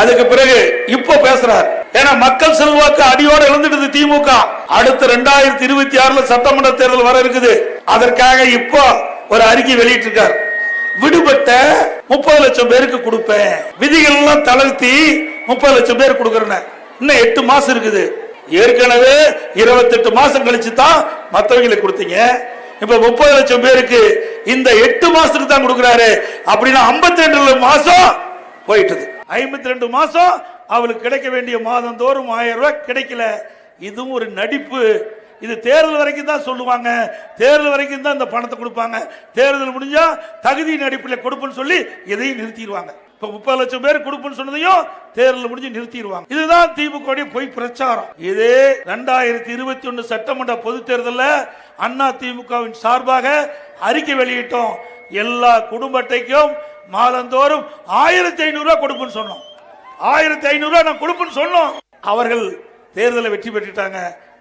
அதுக்கு பிறகு இப்ப பேசுறாரு. ஏன்னா மக்கள் செல்வாக்கு அடியோட இழந்துடுது திமுக. அடுத்த ரெண்டாயிரத்தி இருபத்தி ஆறுல சட்டமன்ற தேர்தல் வர இருக்குது. அதற்காக இப்போ ஒரு அறிக்கை வெளியிட்டு இருக்கார் விடுபட்ட முப்பது லட்சம் பேருக்கு கொடுப்பேன். விதிகள் எல்லாம் தளர்த்தி முப்பது லட்சம் பேர் கொடுக்கறேன் இன்னும் எட்டு மாசம் இருக்குது. ஏற்கனவே இருபத்தெட்டு மாசம் கழிச்சு தான் மற்றவங்களுக்கு கொடுத்தீங்க. இப்ப முப்பது லட்சம் பேருக்கு இந்த எட்டு மாசத்துக்கு தான் கொடுக்குறாரு. அப்படின்னா ஐம்பத்தி ரெண்டு மாசம் போயிட்டுது. ஐம்பத்தி ரெண்டு மாசம் அவளுக்கு கிடைக்க வேண்டிய மாதம் தோறும் ஆயிரம் ரூபாய் கிடைக்கல. இதுவும் ஒரு நடிப்பு. இது தேர்தல் வரைக்கும் தான் சொல்லுவாங்க. தேர்தல் வரைக்கும் தான் இந்த பணத்தை கொடுப்பாங்க. தேர்தல் முடிஞ்சா தகுதியின் அடிப்படையில் கொடுப்புன்னு சொல்லி இதையும் நிறுத்திடுவாங்க. இப்ப முப்பது லட்சம் பேர் கொடுப்புன்னு சொன்னதையும் தேர்தல் முடிஞ்சு நிறுத்திடுவாங்க. இதுதான் திமுக பொய் பிரச்சாரம். இதே ரெண்டாயிரத்தி இருபத்தி ஒன்னு சட்டமன்ற பொது தேர்தலில் அண்ணா திமுகவின் சார்பாக அறிக்கை வெளியிட்டோம். எல்லா குடும்ப அட்டைக்கும் மாதந்தோறும் ஆயிரத்தி ஐநூறு ரூபாய் கொடுப்புன்னு சொன்னோம். ஆயிரத்தி ஐநூறு நான் கொடுப்புன்னு சொன்னோம். அவர்கள் தேர்தலை வெற்றி பெற்றுட்டாங்க.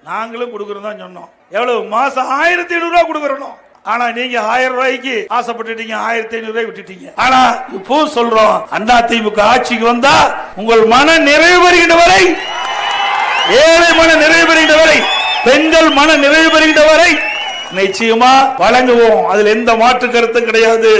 நாங்களும் கொடுக்கறோம் தான் சொன்னோம். எவ்வளவு? மாசம் ஆயிரத்தி ஐநூறு ரூபாய் கொடுக்கறோம். ஆனா நீங்க ஆயிரம் ரூபாய்க்கு ஆசைப்பட்டுட்டீங்க. ஆயிரத்தி ஐநூறு ரூபாய் விட்டுட்டீங்க. ஆனா இப்போ சொல்றோம். அண்ணா திமுக ஆட்சிக்கு வந்தா உங்கள் மன நிறைவு பெறுகின்ற வரை ஏழை மன நிறைவு பெறுகின்ற வரை பெண்கள் மன நிறைவு பெறுகின்ற வரை நிச்சயமா வழங்குவோம். அதுல எந்த மாற்று கருத்தும் கிடையாது.